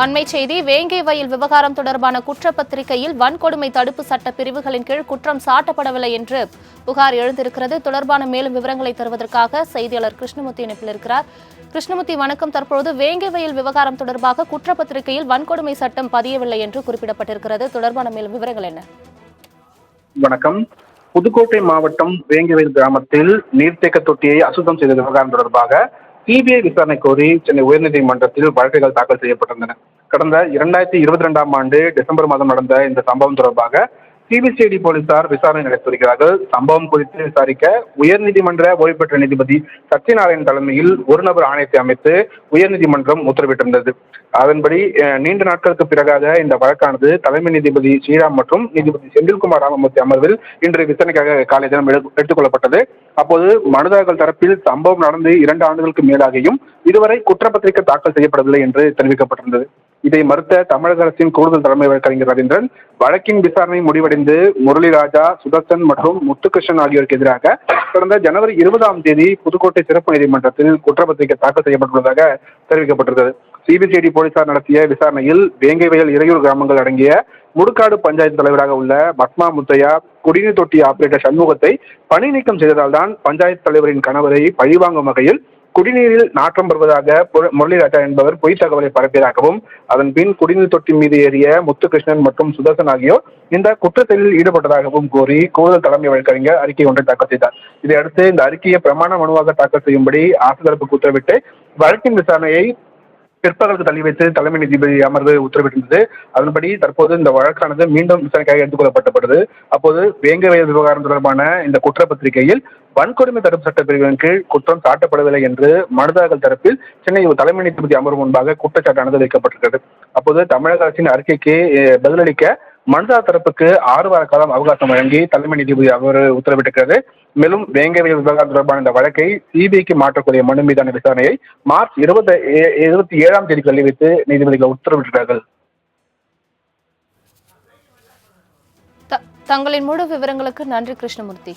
அண்மை செய்தி வேங்கை வயல் விவகாரம் தொடர்பான குற்றப்பத்திரிகையில் வன்கொடுமை தடுப்பு சட்ட பிரிவுகளின் கீழ் குற்றம் சாட்டப்படவில்லை என்று புகார் எழுந்திருக்கிறது. தொடர்பான மேலும் விவரங்களை தருவதற்காக செய்தியாளர் கிருஷ்ணமூர்த்தி இணைப்பில் இருக்கிறார். கிருஷ்ணமூர்த்தி வணக்கம். தற்பொழுது வேங்கை வயல் விவகாரம் தொடர்பாக குற்றப்பத்திரிகையில் வன்கொடுமை சட்டம் பதியவில்லை என்று குறிப்பிடப்பட்டிருக்கிறது. தொடர்பான மேலும் விவரங்கள் என்ன? வணக்கம். புதுக்கோட்டை மாவட்டம் வேங்கிவேல் கிராமத்தில் நீர்த்தேக்க தொட்டியை அசுத்தம் செய்த விவகாரம் தொடர்பாக சிபிஐ விசாரணை கோரி சென்னை உயர்நீதிமன்றத்தில் வழக்குகள் தாக்கல் செய்யப்பட்டிருந்தன. கடந்த இரண்டாயிரத்தி இருபத்தி ரெண்டாம் ஆண்டு டிசம்பர் மாதம் நடந்த இந்த சம்பவம் தொடர்பாக சிபிசிஐடி போலீசார் விசாரணை நடத்தி வருகிறார்கள் சம்பவம் குறித்து விசாரிக்க உயர்நீதிமன்ற ஓய்வு பெற்ற நீதிபதி சத்யநாராயண் தலைமையில் ஒரு நபர் ஆணையத்தை அமைத்து உயர்நீதிமன்றம் உத்தரவிட்டிருந்தது. அதன்படி நீண்ட நாட்களுக்கு பிறகாக இந்த வழக்கானது தலைமை நீதிபதி ஸ்ரீராம் மற்றும் நீதிபதி செந்தில்குமார் ராமமூர்த்தி அமர்வில் இன்று விசாரணைக்காக காலை தினம் எடுத்துக்கொள்ளப்பட்டது. அப்போது மனுதாரர்கள் தரப்பில் சம்பவம் நடந்து இரண்டு ஆண்டுகளுக்கு மேலாகியும் இதுவரை குற்றப்பத்திரிகை தாக்கல் செய்யப்படவில்லை என்று தெரிவிக்கப்பட்டிருந்தது. இதை மறுத்த தமிழக அரசின் கூடுதல் தலைமை வழக்கறிஞர் ரவீந்திரன் வழக்கின் விசாரணை முடிவடைந்து முரளிராஜா சுதர்சன் மற்றும் முத்துகிருஷ்ணன் ஆகியோருக்கு எதிராக கடந்த ஜனவரி இருபதாம் தேதி புதுக்கோட்டை சிறப்பு நீதிமன்றத்தில் குற்றப்பத்திரிகை தாக்கல் செய்யப்பட்டுள்ளதாக தெரிவிக்கப்பட்டிருந்தது. சிபிசிஐடி போலீசார் நடத்திய விசாரணையில் வேங்கை வயல் இறையூர் கிராமங்கள் அடங்கிய முடுக்காடு பஞ்சாயத்து தலைவராக உள்ள பத்மா முத்தையா குடிநீர் தொட்டி ஆபரேட்டர் சண்முகத்தை பணி நீக்கம் செய்ததால் தான் பஞ்சாயத்து தலைவரின் கணவரை பழிவாங்கும் வகையில் குடிநீரில் நாற்றம் வருவதாக முரளிராஜா என்பவர் பொய் தகவலை பரப்பியதாகவும் அதன் பின் குடிநீர் தொட்டி மீது ஏறிய முத்துகிருஷ்ணன் மற்றும் சுதர்சன் ஆகியோர் இந்த குற்றத்தில் ஈடுபட்டதாகவும் கூறி கூடுதல் தலைமை வழக்கறிஞர் அறிக்கை ஒன்றை தாக்கல் செய்தார். இதையடுத்து இந்த அறிக்கையை பிரமாண மனுவாக தாக்கல் செய்யும்படி ஆசை உத்தரவிட்டு வழக்கின் விசாரணையை பிற்பகலுக்கு தள்ளி வைத்து தலைமை நீதிபதி அமர்வு உத்தரவிட்டிருந்தது. அதன்படி தற்போது இந்த வழக்கானது மீண்டும் விசாரணைக்காக எடுத்துக் அப்போது வேங்க வயல் விவகாரம் தொடர்பான இந்த குற்றப்பத்திரிகையில் வன்கொடுமை தடுப்பு சட்ட பிரிவின் கீழ் குற்றம் சாட்டப்படவில்லை என்று மனுதாரர்கள் தரப்பில் சென்னை தலைமை நீதிபதி அமர்வு முன்பாக குற்றச்சாட்டானது வைக்கப்பட்டிருக்கிறது. அப்போது தமிழக அரசின் அறிக்கைக்கு பதிலளிக்க மனுதா தரப்புக்கு ஆறு வார காலம் அவகாசம் வழங்கி தலைமை நீதிபதி அவர் உத்தரவிட்டிருக்கிறது. மேலும் வேங்கவியல் விவகாரம் தொடர்பான இந்த வழக்கை சிபிஐக்கு மாற்றக்கூடிய மனு மீதான விசாரணையை மார்ச் இருபத்தி இருபத்தி ஏழாம் தேதி கல்வி வைத்து நீதிபதிகள் உத்தரவிட்டிருக்கிறார்கள். த- தங்களின் முழு விவரங்களுக்கு நன்றி கிருஷ்ணமூர்த்தி.